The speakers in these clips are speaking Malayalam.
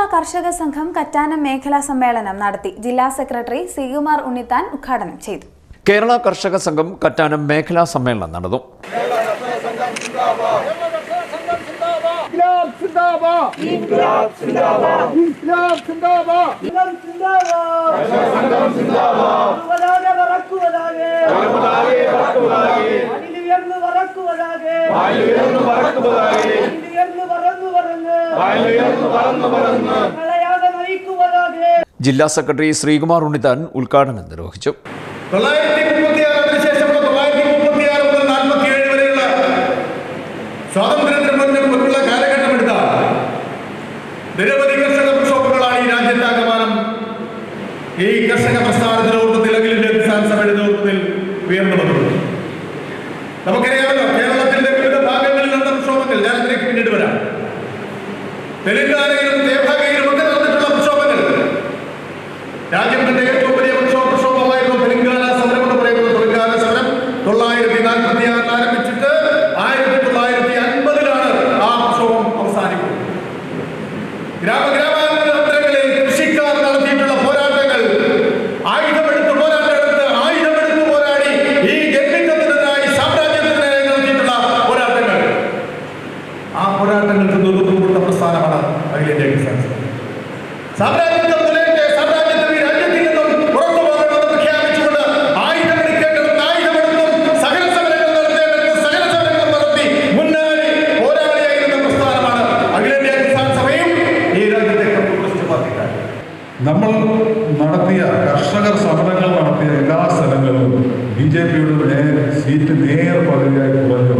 കേരള കർഷക സംഘം കറ്റാനം മേഖലാ സമ്മേളനം നടത്തി. ജില്ലാ സെക്രട്ടറി സികുമാർ ഉണ്ണിത്താൻ ഉദ്ഘാടനം ചെയ്തു. കേരള കർഷക സംഘം കറ്റാനം മേഖലാ സമ്മേളനം നടന്നു. ഉയർന്നു സിന്ദാബാദ് ജില്ലാ സെക്രട്ടറി ശ്രീകുമാർ ഉണ്ണിത്താൻ ഉദ്ഘാടനം നിർവഹിച്ചു. സ്വാതന്ത്ര്യത്തിന് മുൻപുള്ള കാലഘട്ടം നിരവധി കർഷക പ്രക്ഷോഭങ്ങളാണ് ഈ രാജ്യത്താകമാനം ഈ കർഷക പ്രസ്ഥാനത്തിന്റെ നിലവിലെ സംസ്ഥാന സഭയുടെ നേതൃത്വത്തിൽ ഉയർന്നു വന്നത് തെലങ്കാനയിലും തേഭാഗയിലും ഒക്കെ നടന്നിട്ടുള്ള പ്രക്ഷോഭങ്ങൾ രാജ്യം കണ്ട ഏറ്റവും വലിയ പ്രക്ഷോഭ പ്രക്ഷോഭമായിരുന്നു തെലങ്കാന സമരം എന്ന് പറയുന്നത്. തെലങ്കാന സമരം തൊള്ളായിരത്തി നാൽപ്പത്തി ആറിൽ ആരംഭിച്ചിട്ട് ആയിരത്തി തൊള്ളായിരത്തി അൻപതിലാണ് ആ പ്രക്ഷോഭം അവസാനിക്കുന്നത്. ഗ്രാമ നമ്മൾ നടത്തിയ കർഷകർ സമരങ്ങൾ നടത്തിയ എല്ലാ സ്ഥലങ്ങളിലും ബി ജെ പിയുടെ നേർ സീറ്റ് നേർ പകുതിയായി കുറഞ്ഞു.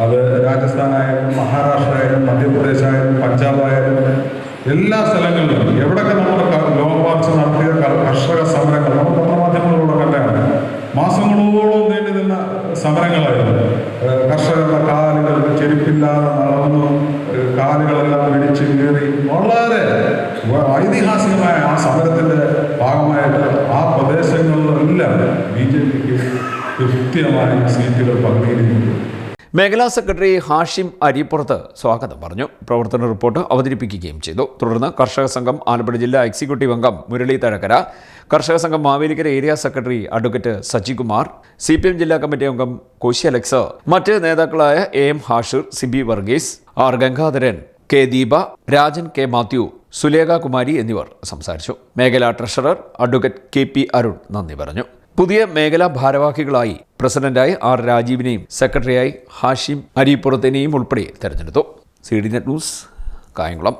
അത് രാജസ്ഥാനായാലും മഹാരാഷ്ട്ര ആയാലും മധ്യപ്രദേശ് ആയാലും പഞ്ചാബ് ആയാലും എല്ലാ സ്ഥലങ്ങളിലും എവിടെയൊക്കെ നമ്മൾ ക- ലോങ് മാർച്ച് നടത്തിയ ക- കർഷക സമരങ്ങൾ. നമ്മൾ പത്രമാധ്യമങ്ങളിലൂടെ കണ്ടാണ്. മാസങ്ങളോളം നീണ്ടു നിന്ന സമരങ്ങളായിരുന്നു. കർഷകരുടെ കാലുകൾ ചെരുപ്പില്ലാതെ നടന്നു. കാലുകളെല്ലാം പിടിച്ച് കയറി വളരെ ഐതിഹാസികമായ ആ സമരത്തിന്റെ ഭാഗമായിട്ട് ആ പ്രദേശങ്ങളിലെല്ലാം ബി ജെ പിക്ക് കൃത്യമായി സീറ്റുകൾ പങ്കിടിയിരിക്കുന്നു മേഖലാ സെക്രട്ടറി ഹാഷിം അരിപ്പുറത്ത് സ്വാഗതം പറഞ്ഞു. പ്രവർത്തന റിപ്പോർട്ട് അവതരിപ്പിക്കുകയും ചെയ്തു. തുടർന്ന് കർഷക സംഘം ആലപ്പുഴ ജില്ലാ എക്സിക്യൂട്ടീവ് അംഗം മുരളി തഴക്കര കർഷക സംഘം Mavelikkara area secretary advocate Sajikumar C P M ജില്ലാ കമ്മിറ്റി അംഗം കോശി അലക്സ് മറ്റ് നേതാക്കളായ A M Hashir Sibi Varghese R Gangadharan K Deepa Rajan K Mathew Sulekha Kumari എന്നിവർ സംസാരിച്ചു. മേഖലാ treasurer advocate K P Arun നന്ദി പറഞ്ഞു. പുതിയ മേഖലാ ഭാരവാഹികളായി പ്രസിഡന്റായി ആർ രാജീവിനെയും സെക്രട്ടറിയായി ഹാഷിം അരിപ്പുറത്തിനെയും ഉൾപ്പെടെ തെരഞ്ഞെടുത്തു. C D net news Kayamkulam.